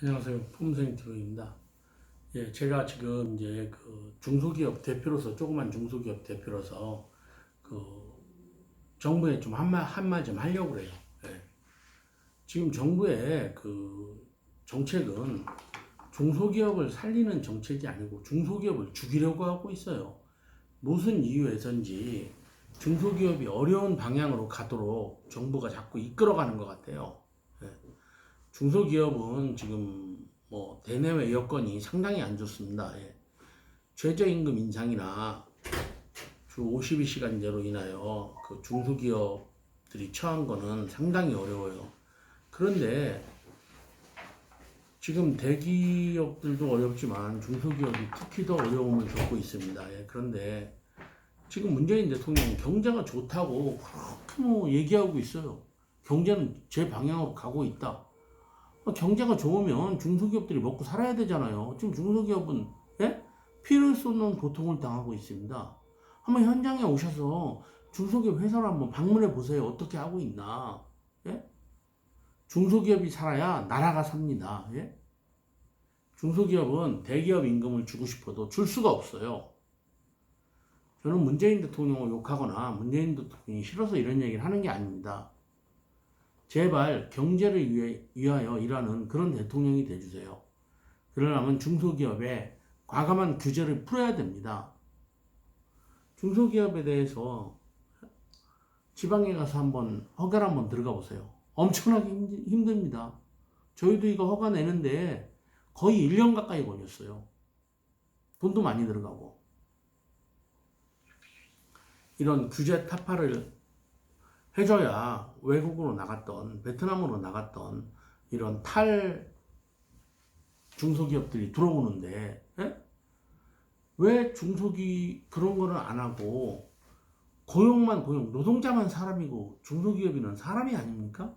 안녕하세요. 품생 TV입니다. 예, 제가 지금 이제 그 중소기업 대표로서 조그만 중소기업 대표로서 그 정부에 좀 한말 한말 좀 하려고 그래요. 예. 지금 정부의 그 정책은 중소기업을 살리는 정책이 아니고 중소기업을 죽이려고 하고 있어요. 무슨 이유에선지 중소기업이 어려운 방향으로 가도록 정부가 자꾸 이끌어가는 것 같아요. 중소기업은 지금 뭐 대내외 여건이 상당히 안 좋습니다. 예. 최저임금 인상이나 주 52시간제로 인하여 그 중소기업들이 처한 거는 상당히 어려워요. 그런데 지금 대기업들도 어렵지만 중소기업이 특히 더 어려움을 겪고 있습니다. 예. 그런데 지금 문재인 대통령 경제가 좋다고 그렇게 뭐 얘기하고 있어요. 경제는 제 방향으로 가고 있다. 어, 경제가 좋으면 중소기업들이 먹고 살아야 되잖아요. 지금 중소기업은 예? 피를 쏟는 고통을 당하고 있습니다. 한번 현장에 오셔서 중소기업 회사를 한번 방문해 보세요. 어떻게 하고 있나? 예? 중소기업이 살아야 나라가 삽니다. 예? 중소기업은 대기업 임금을 주고 싶어도 줄 수가 없어요. 저는 문재인 대통령을 욕하거나 문재인 대통령이 싫어서 이런 얘기를 하는 게 아닙니다. 제발 경제를 위해, 위하여 일하는 그런 대통령이 돼주세요. 그러려면 중소기업에 과감한 규제를 풀어야 됩니다. 중소기업에 대해서 지방에 가서 한번 허가를 한번 들어가 보세요. 엄청나게 힘- 힘듭니다. 저희도 이거 허가 내는데 거의 1년 가까이 걸렸어요. 돈도 많이 들어가고. 이런 규제 타파를 해줘야 외국으로 나갔던 베트남으로 나갔던 이런 탈 중소기업들이 들어오는데 예? 왜 중소기 그런 거는 안 하고 고용만 고용 노동자만 사람이고 중소기업이는 사람이 아닙니까?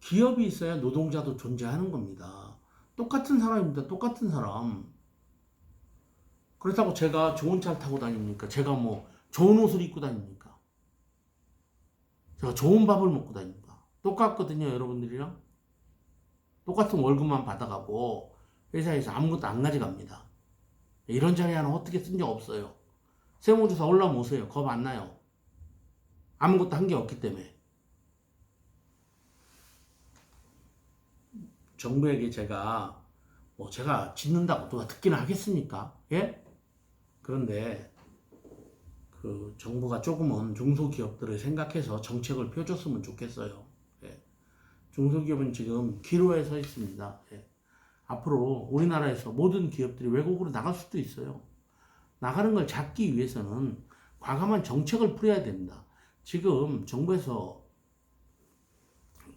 기업이 있어야 노동자도 존재하는 겁니다. 똑같은 사람입니다. 똑같은 사람. 그렇다고 제가 좋은 차를 타고 다닙니까? 제가 뭐 좋은 옷을 입고 다닙니까? 제가 좋은 밥을 먹고 다닙니다. 똑같거든요, 여러분들이랑. 똑같은 월급만 받아가고 회사에서 아무것도 안 가져갑니다. 이런 자리 하나 어떻게 쓴 적 없어요. 세무조사 올라오세요. 겁 안 나요. 아무것도 한 게 없기 때문에. 정부에게 제가 뭐 제가 짓는다고 누가 듣기는 하겠습니까? 예? 그런데 그 정부가 조금은 중소기업들을 생각해서 정책을 펴줬으면 좋겠어요. 예. 중소기업은 지금 기로에 서 있습니다. 예. 앞으로 우리나라에서 모든 기업들이 외국으로 나갈 수도 있어요. 나가는 걸 잡기 위해서는 과감한 정책을 풀어야 됩니다. 지금 정부에서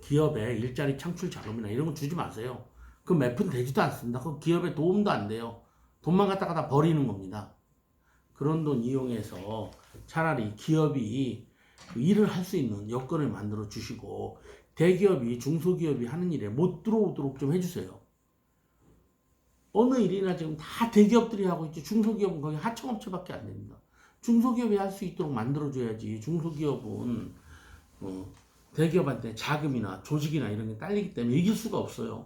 기업에 일자리 창출 자금이나 이런 거 주지 마세요. 그 몇 푼 되지도 않습니다. 그 기업에 도움도 안 돼요. 돈만 갖다가 다 버리는 겁니다. 그런 돈 이용해서 차라리 기업이 그 일을 할 수 있는 여건을 만들어 주시고 대기업이 중소기업이 하는 일에 못 들어오도록 좀 해주세요. 어느 일이나 지금 다 대기업들이 하고 있지 중소기업은 거기 하청업체밖에 안 됩니다. 중소기업이 할 수 있도록 만들어줘야지 중소기업은 어, 대기업한테 자금이나 조직이나 이런 게 딸리기 때문에 이길 수가 없어요.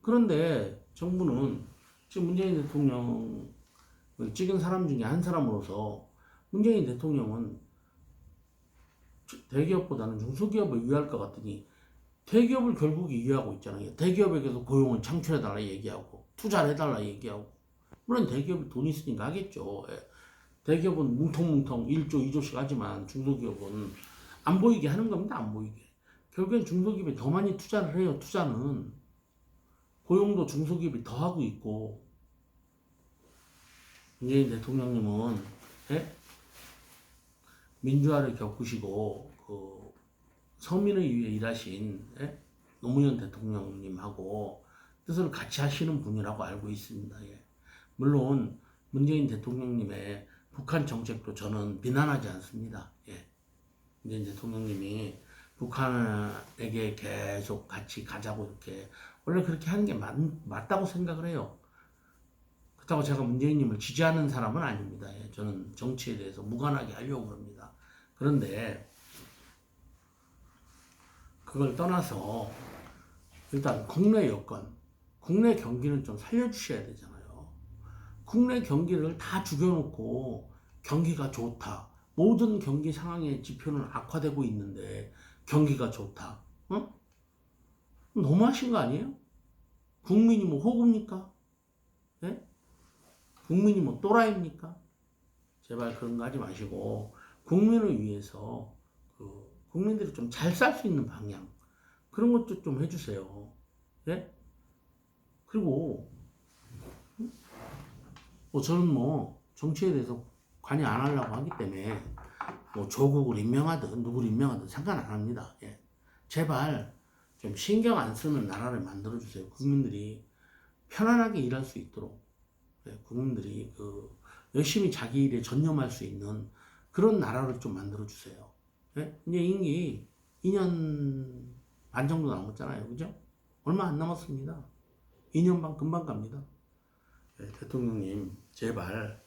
그런데 정부는 지금 문재인 대통령 찍은 사람 중에 한 사람으로서 문재인 대통령은 대기업보다는 중소기업을 위할 것 같더니 대기업을 결국 위하고 있잖아요. 대기업에게서 고용을 창출해달라 얘기하고 투자를 해달라 얘기하고 물론 대기업이 돈 있으니까 하겠죠. 예. 대기업은 뭉텅뭉텅 1조, 2조씩 하지만 중소기업은 안 보이게 하는 겁니다. 안 보이게. 결국엔 중소기업이 더 많이 투자를 해요. 투자는 고용도 중소기업이 더 하고 있고 문재인 대통령님은 예? 민주화를 겪으시고 그 서민을 위해 일하신 예? 노무현 대통령님하고 뜻을 같이 하시는 분이라고 알고 있습니다. 예. 물론 문재인 대통령님의 북한 정책도 저는 비난하지 않습니다. 예. 문재인 대통령님이 북한에게 계속 같이 가자고 이렇게 원래 그렇게 하는 게 맞, 맞다고 생각을 해요. 그렇다고 제가 문재인님을 지지하는 사람은 아닙니다. 예, 저는 정치에 대해서 무관하게 하려고 합니다. 그런데 그걸 떠나서 일단 국내 여건, 국내 경기는 좀 살려주셔야 되잖아요. 국내 경기를 다 죽여놓고 경기가 좋다. 모든 경기 상황의 지표는 악화되고 있는데 경기가 좋다. 어? 너무하신 거 아니에요? 국민이 뭐 호구입니까? 예? 국민이 뭐 또라이입니까? 제발 그런 거 하지 마시고 국민을 위해서 그 국민들이 좀 잘 살 수 있는 방향 그런 것도 좀 해주세요. 예? 그리고 뭐 저는 뭐 정치에 대해서 관여 안 하려고 하기 때문에 뭐 조국을 임명하든 누구를 임명하든 상관 안 합니다. 예. 제발 좀 신경 안 쓰는 나라를 만들어 주세요. 국민들이 편안하게 일할 수 있도록 예, 국민들이 그 열심히 자기 일에 전념할 수 있는 그런 나라를 좀 만들어 주세요. 예? 이제 임기 2년 반 정도 남았잖아요. 그죠? 얼마 안 남았습니다. 2년 반 금방 갑니다. 예, 대통령님, 제발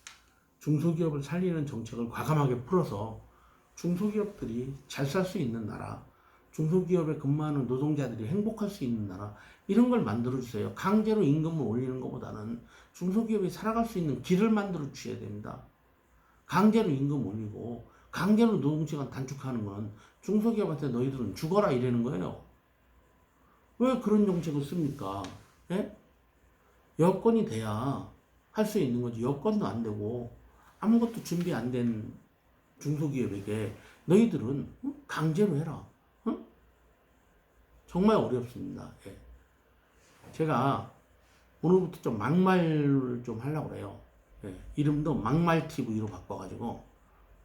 중소기업을 살리는 정책을 과감하게 풀어서 중소기업들이 잘 살 수 있는 나라, 중소기업에 근무하는 노동자들이 행복할 수 있는 나라, 이런 걸 만들어 주세요. 강제로 임금을 올리는 것보다는 중소기업이 살아갈 수 있는 길을 만들어 주셔야 됩니다. 강제로 임금 올리고 강제로 노동시간 단축하는 건 중소기업한테 너희들은 죽어라 이러는 거예요. 왜 그런 정책을 씁니까? 예? 여건이 돼야 할 수 있는 거지. 여건도 안 되고 아무것도 준비 안 된 중소기업에게 너희들은 응? 강제로 해라. 응? 정말 어렵습니다. 예. 제가 오늘부터 좀 막말을 좀 하려고 그래요. 예. 이름도 막말 TV로 바꿔가지고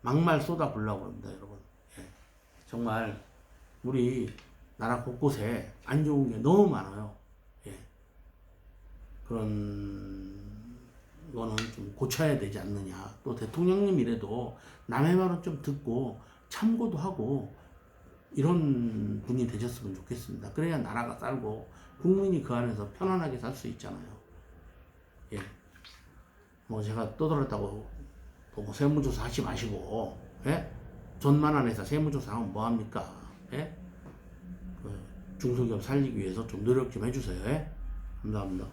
막말 쏟아 보려고 합니다, 여러분. 예. 정말 우리 나라 곳곳에 안 좋은 게 너무 많아요. 예. 그런 거는 좀 고쳐야 되지 않느냐. 또 대통령님 이래도 남의 말은 좀 듣고 참고도 하고 이런 분이 되셨으면 좋겠습니다. 그래야 나라가 살고 국민이 그 안에서 편안하게 살 수 있잖아요. 예. 뭐 제가 떠들었다고 뭐 세무조사 하지 마시고, 예? 전만한 회사 세무조사 하면 뭐합니까? 예? 그 중소기업 살리기 위해서 좀 노력 좀 해주세요. 예? 감사합니다.